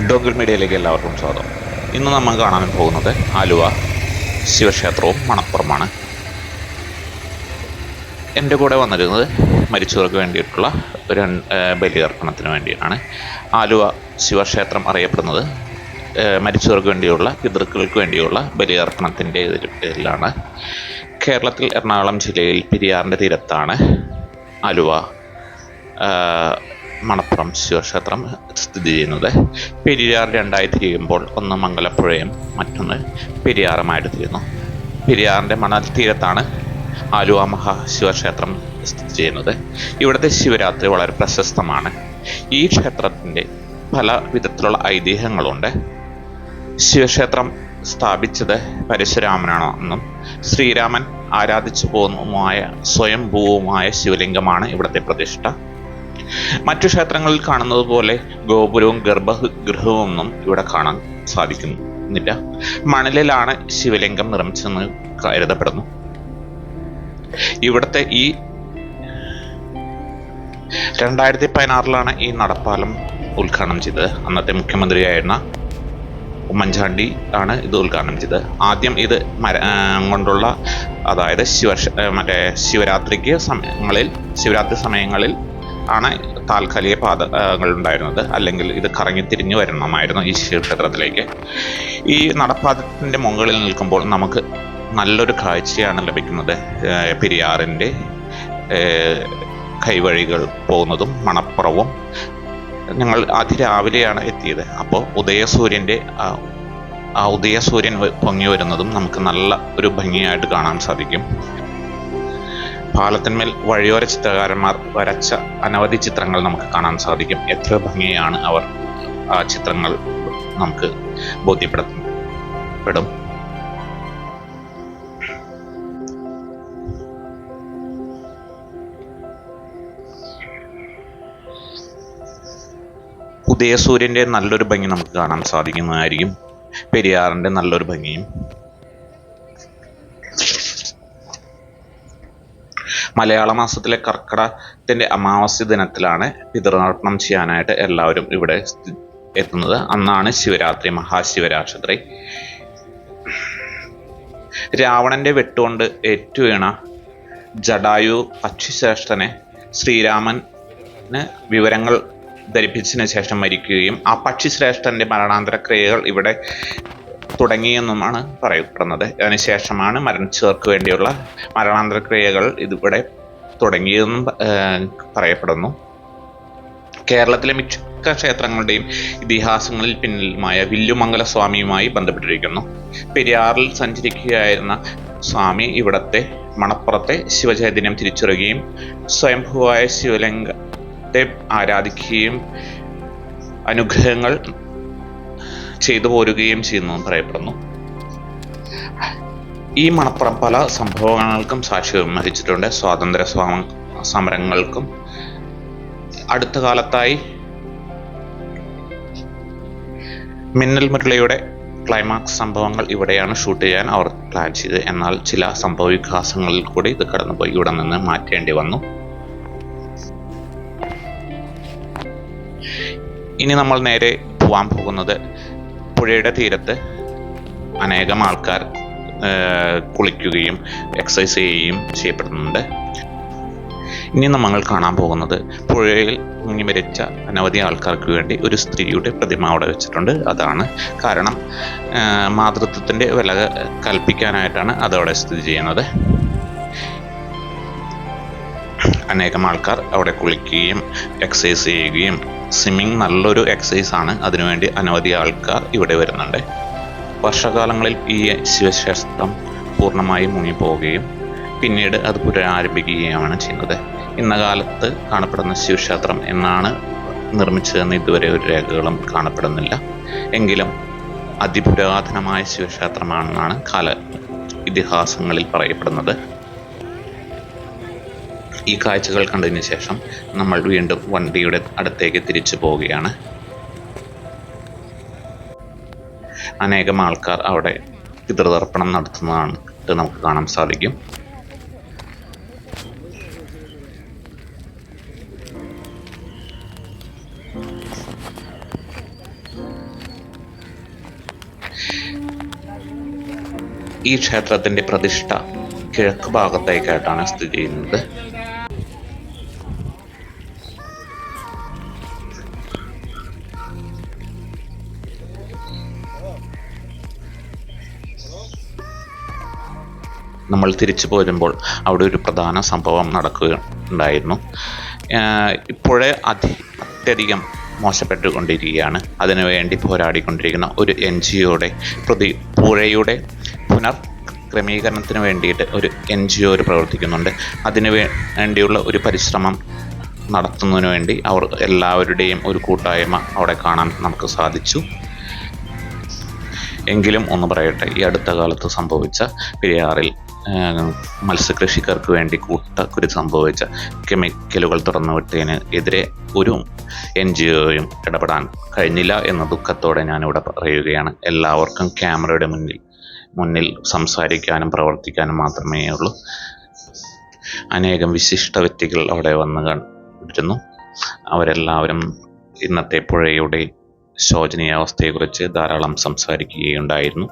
ഡോഗിൾ മീഡിയയിലേക്ക് എല്ലാവർക്കും സ്വാഗതം. ഇന്ന് നമ്മൾ കാണാൻ പോകുന്നത് ആലുവ ശിവക്ഷേത്രവും മണപ്പുറമാണ്. എന്റെ കൂടെ വന്നിരുന്നത് മരിച്ചവർക്ക് വേണ്ടിയിട്ടുള്ള ഒരു ബലിയർപ്പണത്തിന് വേണ്ടിയാണ് ആലുവ ശിവക്ഷേത്രം അറിയപ്പെടുന്നത് മരിച്ചവർക്ക് വേണ്ടിയുള്ള പിതൃക്കൾക്ക് വേണ്ടിയുള്ള ബലിയർപ്പണത്തിന്റെ പേരിലാണ്. കേരളത്തിൽ എറണാകുളം ജില്ലയിൽ പെരിയാറിന്റെ തീരത്താണ് ആലുവ മണപ്പുറം ശിവക്ഷേത്രം സ്ഥിതി ചെയ്യുന്നത്. പെരിയാർ രണ്ടായി തിരിയുമ്പോൾ ഒന്ന് മംഗലപ്പുഴയും മറ്റൊന്ന് പെരിയാറുമായിട്ട് തിരിയുന്നു പെരിയാറിന്റെ മണൽ തീരത്താണ് ആലുവ മഹാശിവക്ഷേത്രം സ്ഥിതി ചെയ്യുന്നത്. ഇവിടുത്തെ ശിവരാത്രി വളരെ പ്രശസ്തമാണ്. ഈ ക്ഷേത്രത്തിന്റെ പല വിധത്തിലുള്ള ഐതിഹ്യങ്ങളുണ്ട്. ശിവക്ഷേത്രം സ്ഥാപിച്ചത് പരശുരാമനാണെന്നും ശ്രീരാമൻ ആരാധിച്ചു പോകുന്നതുമായ സ്വയംഭൂവുമായ ശിവലിംഗമാണ് ഇവിടുത്തെ പ്രതിഷ്ഠ. മറ്റു ക്ഷേത്രങ്ങളിൽ കാണുന്നത് പോലെ ഗോപുരവും ഗർഭഗൃഹവും ഒന്നും ഇവിടെ കാണാൻ സാധിക്കുന്നില്ല മണലിലാണ് ശിവലിംഗം നിർമ്മിച്ചെന്ന് കരുതപ്പെടുന്നു. ഇവിടുത്തെ ഈ രണ്ടായിരത്തി പതിനാറിലാണ് ഈ നടപ്പാലം ഉദ്ഘാടനം ചെയ്തത്. അന്നത്തെ മുഖ്യമന്ത്രിയായിരുന്ന ഉമ്മൻചാണ്ടി ആണ് ഇത് ഉദ്ഘാടനം ചെയ്തത്. ആദ്യം ഇത് മര കൊണ്ടുള്ള അതായത് ശിവ മറ്റേ ശിവരാത്രിക്ക് സമയങ്ങളിൽ ശിവരാത്രി സമയങ്ങളിൽ ആണ് താൽക്കാലിക പാതകൾ ഉണ്ടായിരുന്നത്. അല്ലെങ്കിൽ ഇത് കറങ്ങി തിരിഞ്ഞു വരണമായിരുന്നു ഈ ശിവക്ഷേത്രത്തിലേക്ക്. ഈ നടപ്പാതത്തിന്റെ മുകളിൽ നിൽക്കുമ്പോൾ നമുക്ക് നല്ലൊരു കാഴ്ചയാണ് ലഭിക്കുന്നത്. പെരിയാറിന്റെ കൈവഴികൾ പോകുന്നതും മണപ്പുറവും. ഞങ്ങൾ അതിരാവിലെയാണ് എത്തിയത്. അപ്പോൾ ഉദയസൂര്യന്റെ ആ ഉദയസൂര്യൻ പൊങ്ങി വരുന്നതും നമുക്ക് നല്ല ഒരു ഭംഗിയായിട്ട് കാണാൻ സാധിക്കും. പാലത്തിന്മേൽ വഴിയോര ചിത്രകാരന്മാർ വരച്ച അനവധി ചിത്രങ്ങൾ നമുക്ക് കാണാൻ സാധിക്കും. എത്ര ഭംഗിയാണ് അവർ ആ ചിത്രങ്ങൾ നമുക്ക് ബോധ്യപ്പെടുത്തും ഉദയസൂര്യന്റെ നല്ലൊരു ഭംഗി നമുക്ക് കാണാൻ സാധിക്കുന്നതായിരിക്കും. പെരിയാറിന്റെ നല്ലൊരു ഭംഗിയും മലയാള മാസത്തിലെ കർക്കിടകത്തിന്റെ അമാവാസ്യ ദിനത്തിലാണ് പിതൃതർപ്പണം ചെയ്യാനായിട്ട് എല്ലാവരും ഇവിടെ എത്തുന്നത്. അന്നാണ് ശിവരാത്രി മഹാശിവരാത്രി. രാവണന്റെ വെട്ടുകൊണ്ട് ഏറ്റുവീണ ജടായു പക്ഷിശ്രേഷ്ഠനെ ശ്രീരാമന് വിവരങ്ങൾ ധരിപ്പിച്ചതിന് ശേഷം മരിക്കുകയും ആ പക്ഷിശ്രേഷ്ഠന്റെ മരണാന്തര ക്രിയകൾ ഇവിടെ തുടങ്ങിയെന്നുമാണ് പറയപ്പെടുന്നത്. അതിനുശേഷമാണ് മരണച്ചവർക്ക് വേണ്ടിയുള്ള മരണാന്തര ക്രിയകൾ ഇതിവിടെ തുടങ്ങിയതെന്നും പറയപ്പെടുന്നു. കേരളത്തിലെ മിക്ക ക്ഷേത്രങ്ങളുടെയും ഇതിഹാസങ്ങളിൽ പിന്നിലുമായ വില്ലുമംഗല സ്വാമിയുമായി ബന്ധപ്പെട്ടിരിക്കുന്നു. പെരിയാറിൽ സഞ്ചരിക്കുകയായിരുന്ന സ്വാമി ഇവിടത്തെ മണപ്പുറത്തെ ശിവചൈതന്യം തിരിച്ചറിയുകയും സ്വയംഭുവായ ശിവലിംഗത്തെ ആരാധിക്കുകയും അനുഗ്രഹങ്ങൾ ചെയ്തു പോരുകയും ചെയ്യുന്നു പറയപ്പെടുന്നു. ഈ മണപ്പുറം പല സംഭവങ്ങൾക്കും സാക്ഷ്യം വഹിച്ചിട്ടുണ്ട്. സ്വാതന്ത്ര്യ സമരങ്ങൾക്കും. അടുത്ത കാലത്തായി മിന്നൽ മുരളിയുടെ ക്ലൈമാക്സ് സംഭവങ്ങൾ ഇവിടെയാണ് ഷൂട്ട് ചെയ്യാൻ അവർ പ്ലാൻ ചെയ്തത്. എന്നാൽ ചില സംഭവ വികാസങ്ങളിൽ കൂടി ഇത് കടന്നുപോയി. ഇവിടെ നിന്ന് മാറ്റേണ്ടി വന്നു. ഇനി നമ്മൾ നേരെ പോവാൻ പോകുന്നത് പുഴയുടെ തീരത്ത് അനേകം ആൾക്കാർ കുളിക്കുകയും എക്സസൈസ് ചെയ്യുകയും ചെയ്യപ്പെടുന്നുണ്ട്. ഇനി നമ്മൾ കാണാൻ പോകുന്നത് പുഴയിൽ മുങ്ങി മരിച്ച അനവധി ആൾക്കാർക്ക് വേണ്ടി ഒരു സ്ത്രീയുടെ പ്രതിമ അവിടെ വെച്ചിട്ടുണ്ട്. അതാണ് കാരണം മാതൃത്വത്തിന്റെ വില കൽപ്പിക്കാനായിട്ടാണ് അതവിടെ സ്ഥിതി ചെയ്യുന്നത്. അനേകം ആൾക്കാർ അവിടെ കുളിക്കുകയും എക്സസൈസ് ചെയ്യുകയും. സ്വിമ്മിങ് നല്ലൊരു എക്സസൈസ് ആണ്. അതിനുവേണ്ടി അനവധി ആൾക്കാർ ഇവിടെ വരുന്നുണ്ട്. വർഷകാലങ്ങളിൽ ഈ ശിവക്ഷേത്രം പൂർണമായും മുങ്ങിപ്പോവുകയും പിന്നീട് അത് പുനരാരംഭിക്കുകയുമാണ് ചെയ്യുന്നത്. ഇന്ന കാലത്ത് കാണപ്പെടുന്ന ശിവക്ഷേത്രം എന്നാണ് നിർമ്മിച്ചതെന്ന് ഇതുവരെ ഒരു രേഖകളും കാണപ്പെടുന്നില്ല. എങ്കിലും അതിപുരാതനമായ ശിവക്ഷേത്രമാണെന്നാണ് കാല ഇതിഹാസങ്ങളിൽ പറയപ്പെടുന്നത്. ഈ കാഴ്ചകൾ കണ്ടതിന് ശേഷം നമ്മൾ വീണ്ടും വണ്ടിയുടെ അടുത്തേക്ക് തിരിച്ചു പോവുകയാണ്. അനേകം ആൾക്കാർ അവിടെ പിതൃതർപ്പണം നടത്തുന്നതാണ് നമുക്ക് കാണാൻ സാധിക്കും. ഈ ക്ഷേത്രത്തിന്റെ പ്രതിഷ്ഠ കിഴക്ക് ഭാഗത്തേക്കായിട്ടാണ് സ്ഥിതി ചെയ്യുന്നത്. നമ്മൾ തിരിച്ചു പോരുമ്പോൾ അവിടെ ഒരു പ്രധാന സംഭവം നടക്കുകയുണ്ടായിരുന്നു ഇപ്പോഴേ അതി അത്യധികം മോശപ്പെട്ടുകൊണ്ടിരിക്കുകയാണ്. അതിനുവേണ്ടി പോരാടിക്കൊണ്ടിരിക്കുന്ന ഒരു എൻ ജി ഒയുടെ പ്രതി പുഴയുടെ പുനർ ക്രമീകരണത്തിന് വേണ്ടിയിട്ട് ഒരു എൻ ജി ഒ പ്രവർത്തിക്കുന്നുണ്ട്. അതിനു വേണ്ടിയുള്ള ഒരു പരിശ്രമം നടത്തുന്നതിന് വേണ്ടി അവർ എല്ലാവരുടെയും ഒരു കൂട്ടായ്മ അവിടെ കാണാൻ നമുക്ക് സാധിച്ചു. എങ്കിലും ഒന്ന് പറയട്ടെ ഈ അടുത്ത കാലത്ത് സംഭവിച്ച പെരിയാറിൽ മത്സ്യകൃഷിക്കാർക്ക് വേണ്ടി കൂട്ടക്കുരു സംഭവിച്ച കെമിക്കലുകൾ തുറന്നുവിട്ടതിന് എതിരെ ഒരു എൻ ജി ഒയും ഇടപെടാൻ കഴിഞ്ഞില്ല എന്ന ദുഃഖത്തോടെ ഞാനിവിടെ പറയുകയാണ്. എല്ലാവർക്കും ക്യാമറയുടെ മുന്നിൽ മുന്നിൽ സംസാരിക്കാനും പ്രവർത്തിക്കാനും മാത്രമേ ഉള്ളൂ. അനേകം വിശിഷ്ട വ്യക്തികൾ അവിടെ വന്ന് കണ്ടിരുന്നു. അവരെല്ലാവരും ഇന്നത്തെ പുഴയുടെ ശോചനീയാവസ്ഥയെക്കുറിച്ച് ധാരാളം സംസാരിക്കുകയുണ്ടായിരുന്നു.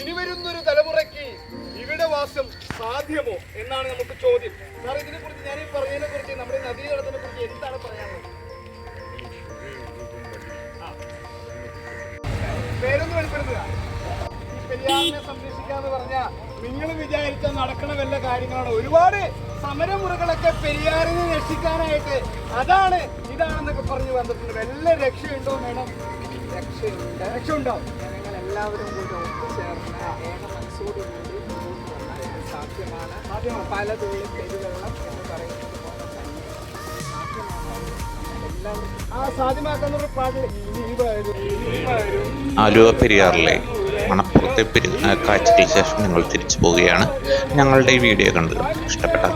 ഇനി വരുന്നൊരു തലമുറയ്ക്ക് ഇവിടെ വാസം സാധ്യമോ എന്നാണ് നമുക്ക് ചോദ്യം. സാർ ഇതിനെ കുറിച്ച് ഞാൻ ഈ പറഞ്ഞതിനെ കുറിച്ച് നമ്മുടെ നദീകരണത്തിനെ കുറിച്ച് എന്താണ് പറയാനുള്ളത്? പേരൊന്നും വെളിപ്പെടുത്തുക. ഈ പെരിയാറിനെ സംരക്ഷിക്കാന്ന് പറഞ്ഞാൽ നിങ്ങൾ വിചാരിച്ച നടക്കണ വല്ല കാര്യങ്ങളാണ്. ഒരുപാട് സമരമുറകളൊക്കെ പെരിയാറിനെ രക്ഷിക്കാനായിട്ട് അതാണ് ഇതാണെന്നൊക്കെ പറഞ്ഞു വന്നിട്ടുണ്ട്. വല്ല രക്ഷയുണ്ടോ മേഡം? രക്ഷയുണ്ട്. രക്ഷയുണ്ടാവും. ജനങ്ങൾ എല്ലാവരും കൂടി ഒത്തുചേർന്ന് സാധ്യമാണ് സാധ്യമാണ്. പല തുള്ളി പെരുവെള്ളം എന്ന് പറയുന്നത് പോലെ തന്നെ സാധ്യമാക്കാൻ ആ സാധ്യമാക്കുന്ന ഒരു പാട്ടിൽ ഇനി വരും. ആലുവ പെരിയാറിലെ മണപ്പുറത്തെ പെരി കാഴ്ചയ്ക്ക് ശേഷം നിങ്ങൾ തിരിച്ചു പോവുകയാണ്. ഞങ്ങളുടെ ഈ വീഡിയോ കണ്ടത് ഇഷ്ടപ്പെട്ടാൽ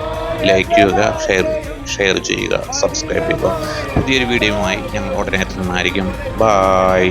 ലൈക്ക് ചെയ്യുക ഷെയർ ഷെയർ ചെയ്യുക സബ്സ്ക്രൈബ് ചെയ്യുക. പുതിയൊരു വീഡിയോയുമായി ഞങ്ങൾ ഉടനെ എത്തുന്നതായിരിക്കും. ബായ്